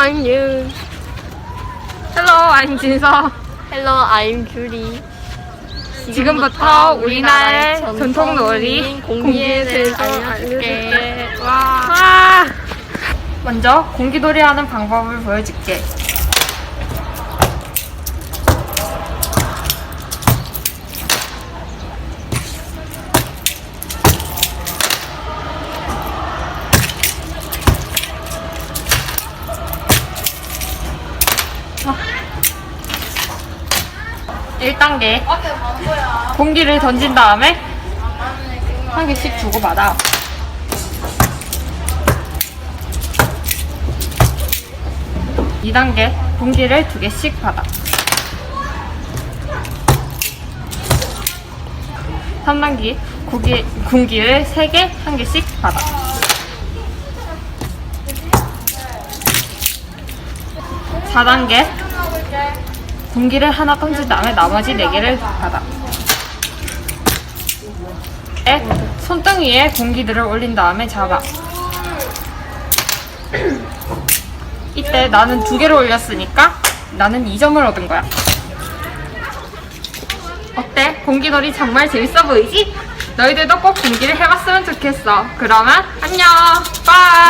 I'm Yoon. Hello, I'm 진서. Hello, I'm Julie. 지금부터 우리나라의 전통 놀이 공기에 대해서 알려줄게. 와. 와. 먼저 공기놀이 하는 방법을 보여줄게. 1단계 공기를 던진 다음에 한 개씩 주고받아. 2단계 공기를 두 개씩 받아. 3단계 고기, 공기를 세 개, 한 개씩 받아. 4단계 공기를 하나 던진 다음에 나머지 네 개를 받아. 에, 손등 위에 공기들을 올린 다음에 잡아. 이때 나는 두 개를 올렸으니까 나는 2점을 얻은 거야. 어때? 공기놀이 정말 재밌어 보이지? 너희들도 꼭 공기를 해봤으면 좋겠어. 그러면 안녕! 빠이!